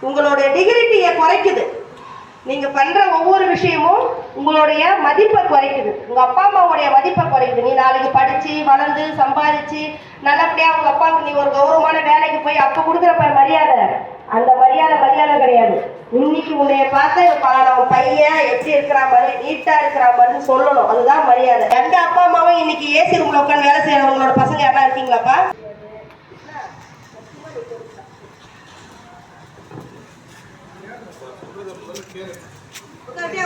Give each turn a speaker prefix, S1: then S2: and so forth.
S1: உங்களுடைய டிகிரிட்டியை குறைக்குது. நீங்கள் பண்ணுற ஒவ்வொரு விஷயமும் உங்களுடைய மதிப்பை குறைக்குது. உங்கள் அப்பா அம்மாவுடைய மதிப்பை குறைக்குது. நீ நாளைக்கு படித்து வளர்ந்து சம்பாதிச்சு நல்லபடியாக உங்கள் அப்பாவுக்கு நீ ஒரு கௌரவமான வேலைக்கு போய் அப்போ கொடுக்குறப்ப மரியாதை. அந்த மரியாதை மரியாதை கிடையாது. இன்னைக்கு உன்னைய பார்த்து ப- பையன் எப்படி இருக்கிறா மாதிரி நீட்டாக இருக்கிறா மாதிரி சொல்லணும். அதுதான் மரியாதை. எங்கள் அப்பா அம்மாவும் இன்னைக்கு ஏசி ரூமில் உட்காந்து வேலை செய்யறவங்களோட பசங்க யாரா இருக்கீங்களாப்பா? 我这个不是的